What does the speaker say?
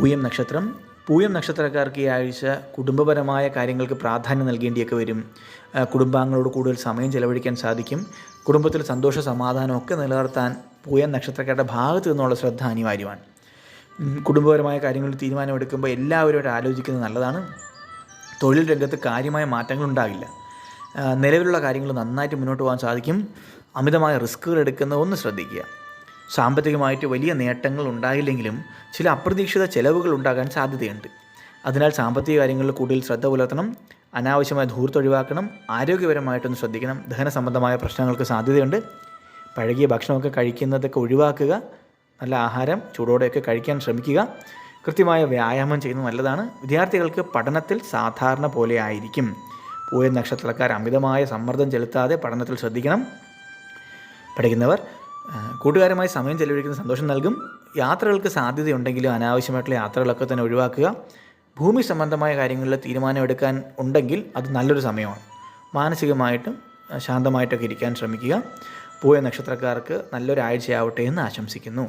പൂയം നക്ഷത്രം. പൂയം നക്ഷത്രക്കാർക്ക് ഈ ആഴ്ച കുടുംബപരമായ കാര്യങ്ങൾക്ക് പ്രാധാന്യം നൽകേണ്ടിയൊക്കെ വരും. കുടുംബാംഗങ്ങളോട് കൂടുതൽ സമയം ചെലവഴിക്കാൻ സാധിക്കും. കുടുംബത്തിൽ സന്തോഷ സമാധാനമൊക്കെ നിലനിർത്താൻ പൂയം നക്ഷത്രക്കാരുടെ ഭാഗത്തു നിന്നുള്ള ശ്രദ്ധ അനിവാര്യമാണ്. കുടുംബപരമായ കാര്യങ്ങളിൽ തീരുമാനമെടുക്കുമ്പോൾ എല്ലാവരും ആലോചിക്കുന്നത് നല്ലതാണ്. തൊഴിൽ രംഗത്ത് കാര്യമായ മാറ്റങ്ങൾ ഉണ്ടാകില്ല. നിലവിലുള്ള കാര്യങ്ങൾ നന്നായിട്ട് മുന്നോട്ട് പോകാൻ സാധിക്കും. അമിതമായ റിസ്ക്കുകൾ എടുക്കുന്ന ഒന്ന് ശ്രദ്ധിക്കുക. സാമ്പത്തികമായിട്ട് വലിയ നേട്ടങ്ങൾ ഉണ്ടായില്ലെങ്കിലും ചില അപ്രതീക്ഷിത ചെലവുകൾ ഉണ്ടാകാൻ സാധ്യതയുണ്ട്. അതിനാൽ സാമ്പത്തിക കാര്യങ്ങളിൽ കൂടുതൽ ശ്രദ്ധ പുലർത്തണം അനാവശ്യമായ ധൂർത്ത് ഒഴിവാക്കണം ആരോഗ്യപരമായിട്ടൊന്ന് ശ്രദ്ധിക്കണം. ദഹന സംബന്ധമായ പ്രശ്നങ്ങൾക്ക് സാധ്യതയുണ്ട്. പഴകിയ ഭക്ഷണമൊക്കെ കഴിക്കുന്നതൊക്കെ ഒഴിവാക്കുക നല്ല ആഹാരം ചൂടോടെയൊക്കെ കഴിക്കാൻ ശ്രമിക്കുക. കൃത്യമായ വ്യായാമം ചെയ്യുന്നത് നല്ലതാണ്. വിദ്യാർത്ഥികൾക്ക് പഠനത്തിൽ സാധാരണ പോലെ ആയിരിക്കും. പൂയ നക്ഷത്രക്കാർ അമിതമായ സമ്മർദ്ദം ചെലുത്താതെ പഠനത്തിൽ ശ്രദ്ധിക്കണം. പഠിക്കുന്നവർ കൂട്ടുകാരുമായി സമയം ചെലവഴിക്കുന്ന സന്തോഷം നൽകും. യാത്രകൾക്ക് സാധ്യതയുണ്ടെങ്കിലും അനാവശ്യമായിട്ടുള്ള യാത്രകളൊക്കെ തന്നെ ഒഴിവാക്കുക. ഭൂമി സംബന്ധമായ കാര്യങ്ങളിൽ തീരുമാനമെടുക്കാൻ ഉണ്ടെങ്കിൽ അത് നല്ലൊരു സമയമാണ്. മാനസികമായിട്ടും ശാന്തമായിട്ടൊക്കെ ഇരിക്കാൻ ശ്രമിക്കുക. പൂയ നക്ഷത്രക്കാർക്ക് നല്ലൊരാഴ്ചയാവട്ടെ എന്ന് ആശംസിക്കുന്നു.